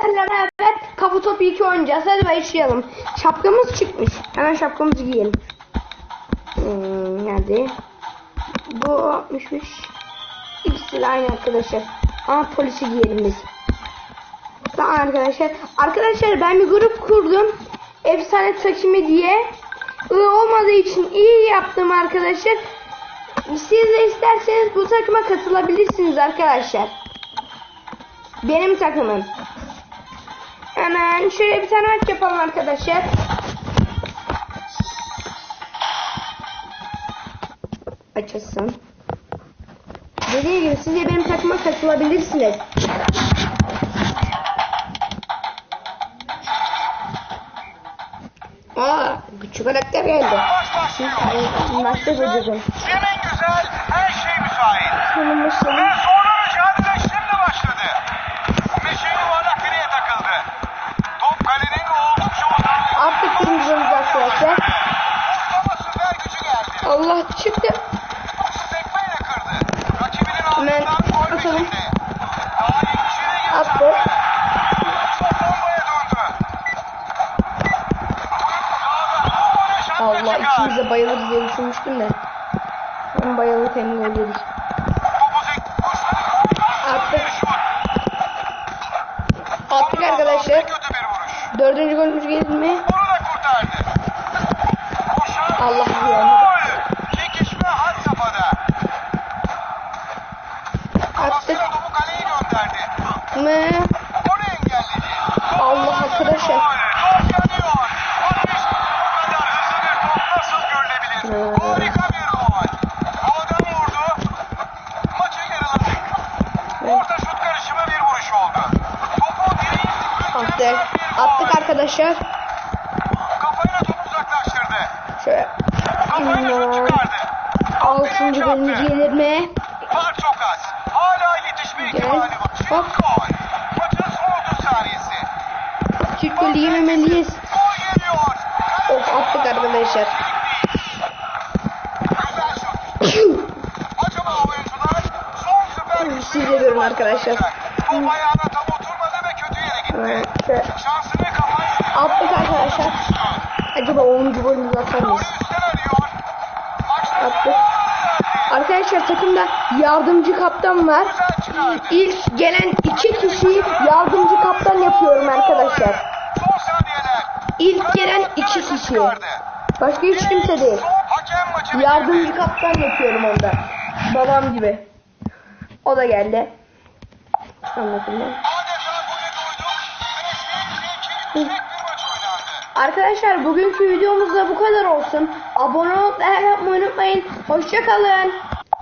Sizlerle beraber kafa topu 2 oynayacağız. Hadi başlayalım. Şapkamız çıkmış. Hemen şapkamızı giyelim. Hmm, hadi. Bu 65. İkisi de aynı arkadaşlar. Ama polisi giyelim biz. Tamam arkadaşlar. Arkadaşlar ben bir grup kurdum. Efsane takımı diye. I olmadığı için iyi yaptım arkadaşlar. Siz de isterseniz bu takıma katılabilirsiniz arkadaşlar. Benim takımım. Hemen şöyle bir tane maç yapalım arkadaşlar. Açılsın. Dediğim gibi siz de benim takıma katılabilirsiniz. Aa, küçük karakter geldi. Ay, Maçta gözükün. Zemin güzel, her şey müsait. Şunun Allah çıktı. Hemen atalım. Attı. Allah ikimiz de bayılırız diye düşünmüştüm de. Hem bayıldık hem gol yedik. Attık. Attık arkadaşlar. Dördüncü golümüz geldi mi? Onu da kurtardı. Koşan Allah ya. gol. Çekişme had safhada. Attık Kafasıyla topu kaleye gönderdi. mı? Onu engelledi. Allah arkadaşlar. Gol. Top yanıyor. Barış bu kadar hızlı bir top nasıl görülebilir? Evet. Harika bir gol. Havadan vurdu. Maçı yarıladık. Orta şut karışımı bir vuruş oldu. Topu direğin Attık. Attık arkadaşlar. Kafayla topu uzaklaştırdı. Şöyle. Kafayla şut çıkardı. Altıncı golümüz gelir mi? Fark çok az. Hala yetişme ihtimali var. Hop. Çift golü yememeliyiz. Of attık arkadaşlar. Siz de görün arkadaşlar. Top ayağına tam oturmadı ve kötü yere gitti. Hemen şöyle. Şansını kafayla Attık arkadaşlar. Acaba 10. golümüzü atar mıyız? Attık. Arkadaşlar takımda yardımcı kaptan var. İlk gelen iki kişiyi yardımcı kaptan yapıyorum arkadaşlar. İlk gelen iki kişi. Başka hiç kimse değil. Yardımcı kaptan yapıyorum onda. Babam gibi. O da geldi. Maç oynandı. Arkadaşlar bugünkü videomuz da bu kadar olsun. Abone yapmayı unutmayın. Hoşçakalın.